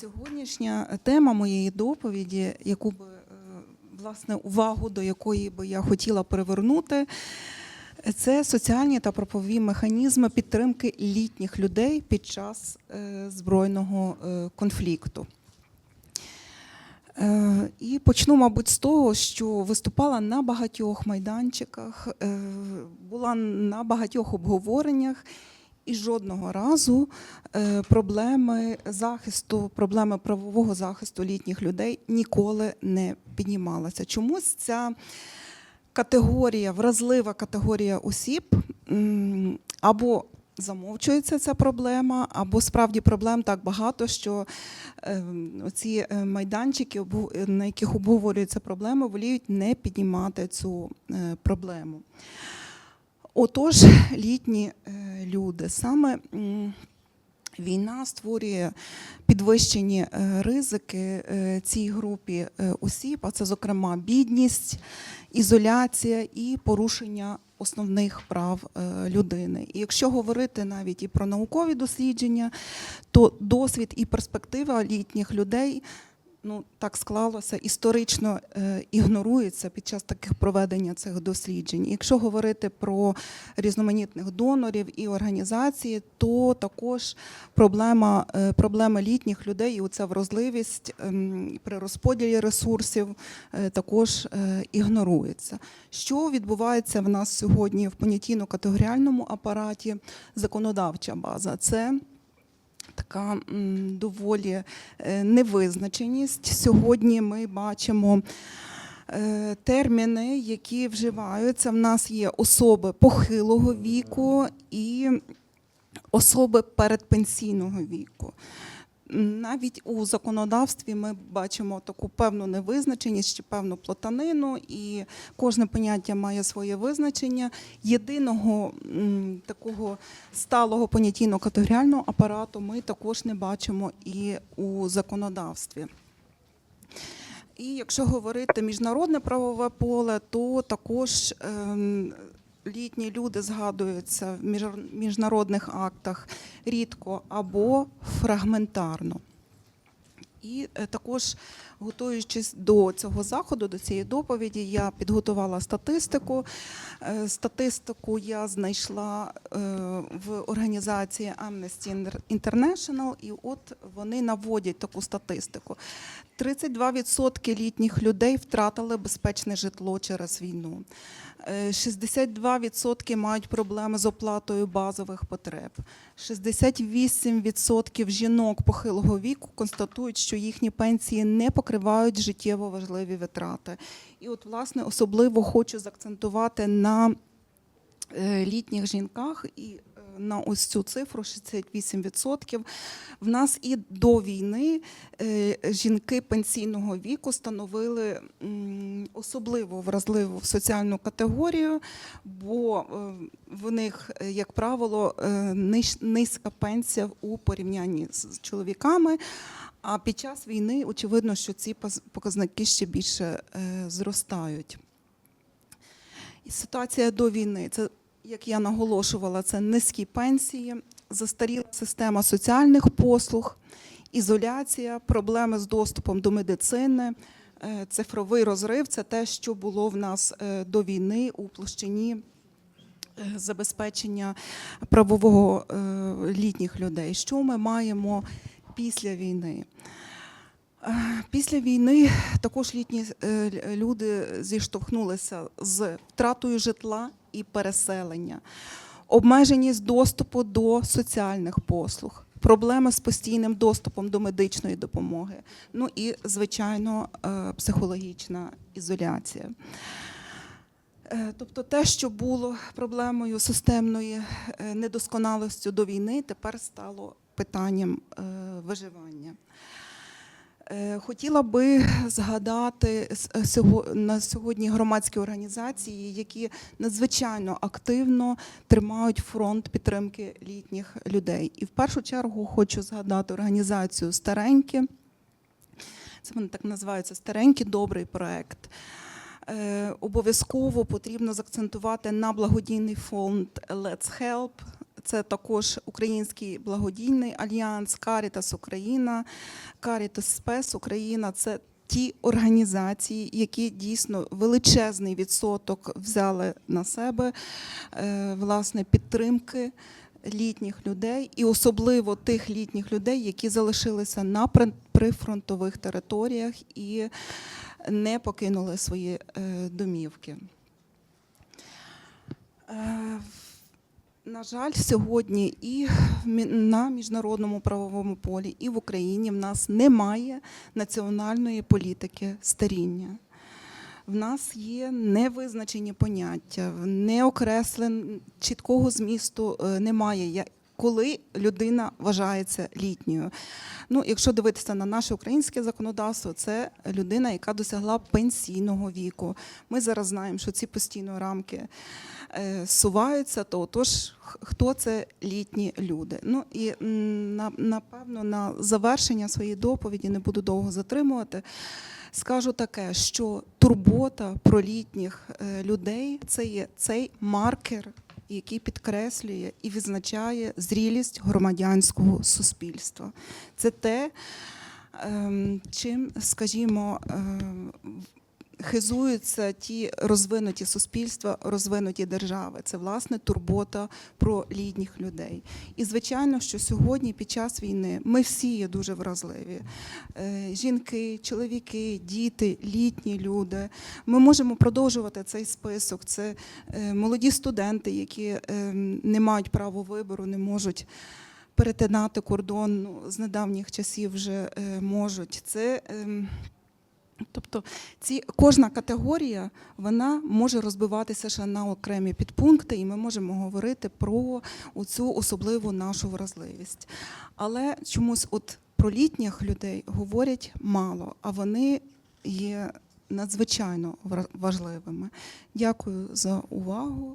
Сьогоднішня тема моєї доповіді, яку би е, власне увагу до якої би я хотіла привернути, це соціальні та правові механізми підтримки літніх людей під час е, збройного е, конфлікту. І почну, мабуть, з того, що виступала на багатьох майданчиках, була на багатьох обговореннях, і жодного разу е, проблеми захисту, проблеми правового захисту літніх людей ніколи не піднімалася. Чомусь ця категорія, вразлива категорія осіб або замовчується ця проблема, або справді проблем так багато, що е, ці е, майданчики, на яких обговорюються проблеми, воліють не піднімати цю е, проблему. Отож, літні люди саме. Війна створює підвищені е, ризики е, цій групі е, осіб, а це, зокрема, бідність, ізоляція і порушення основних прав людини. І якщо говорити навіть і про наукові дослідження, то досвід і перспектива літніх людей. Ну, так склалося, історично е, ігнорується під час таких проведення цих досліджень. Якщо говорити про різноманітних донорів і організації, то також проблема, е, проблема літніх людей і оця вразливість ем, при розподілі ресурсів е, також ігнорується. Що відбувається в нас сьогодні в понятійно-категоріальному апараті? Законодавча база це така доволі е, невизначеність. Сьогодні ми бачимо е, терміни, які вживаються. В нас є особи похилого віку і особи передпенсійного віку. Навіть у законодавстві ми бачимо таку певну невизначеність чи певну плотанину, і кожне поняття має своє визначення. Єдиного такого сталого понятійно-категоріального апарату ми також не бачимо і у законодавстві. І якщо говорити міжнародне правове поле, то також ем, літні люди згадуються в міжнародних актах рідко або фрагментарно. І е, також, готуючись до цього заходу, до цієї доповіді, я підготувала статистику. Е, Статистику я знайшла е, в організації Amnesty International, і от вони наводять таку статистику. 32% літніх людей втратили безпечне житло через війну. Е, 62% мають проблеми з оплатою базових потреб. 68% жінок похилого віку констатують, що їхні пенсії не покривають життєво важливі витрати. І от, власне, особливо хочу заакцентувати на е, літніх жінках і е, на ось цю цифру 68%. В нас і до війни е, жінки пенсійного віку становили особливо вразливу соціальну категорію, бо в них, як правило, низька пенсія у порівнянні з чоловіками. А під час війни очевидно, що ці показники ще більше е, зростають. І ситуація до війни це, як я наголошувала, це низькі пенсії, застаріла система соціальних послуг, ізоляція, проблеми з доступом до медицини, е, цифровий розрив це те, що було в нас е, до війни у площині забезпечення правового літніх людей. Що ми маємо після війни? Е, Після війни також літні е, люди зіштовхнулися з втратою житла і переселення, обмеженість доступу до соціальних послуг, проблеми з постійним доступом до медичної допомоги, ну і, звичайно, е, психологічна ізоляція. Тобто те, що було проблемою системної недосконалості до війни, тепер стало питанням е, виживання. Е, Хотіла би згадати е, на сьогодні громадські організації, які надзвичайно активно тримають фронт підтримки літніх людей. І в першу чергу хочу згадати організацію Старенькі. Це вони так називаються Старенькі добрий проект. Обов'язково потрібно заакцентувати на благодійний фонд Let's Help. Це також Український благодійний альянс, Карітас Україна, Карітас Спес Україна. Це ті організації, які дійсно величезний відсоток взяли на себе е, власне підтримки літніх людей, і особливо тих літніх людей, які залишилися на прифронтових територіях і не покинули свої е, домівки. На жаль, сьогодні і на міжнародному правовому полі, і в Україні в нас немає національної політики старіння. В нас є невизначені поняття, неокреслен чіткого змісту е, немає. Коли людина вважається літньою. Ну, якщо дивитися на наше українське законодавство, це людина, яка досягла пенсійного віку. Ми зараз знаємо, що ці постійно рамки е, суваються, то отож, хто це літні люди? Ну і на- напевно на завершення своєї доповіді не буду довго затримувати. Скажу таке, що турбота про літніх е, людей це є цей маркер, який підкреслює і визначає зрілість громадянського суспільства. Це те, ем, чим, скажімо, ем, хизуються ті розвинуті суспільства, розвинуті держави. Це власне турбота про літніх людей. І звичайно, що сьогодні, під час війни, ми всі є дуже вразливі. Е, Жінки, чоловіки, діти, літні люди. Ми можемо продовжувати цей список. Це е, молоді студенти, які е, не мають права вибору, не можуть. Перетинати кордон ну, з недавніх часів вже е, можуть. Це ем, Тобто ці, кожна категорія вона може розбиватися ще на окремі підпункти, і ми можемо говорити про цю особливу нашу вразливість. Але чомусь от про літніх людей говорять мало, а вони є надзвичайно важливими. Дякую за увагу.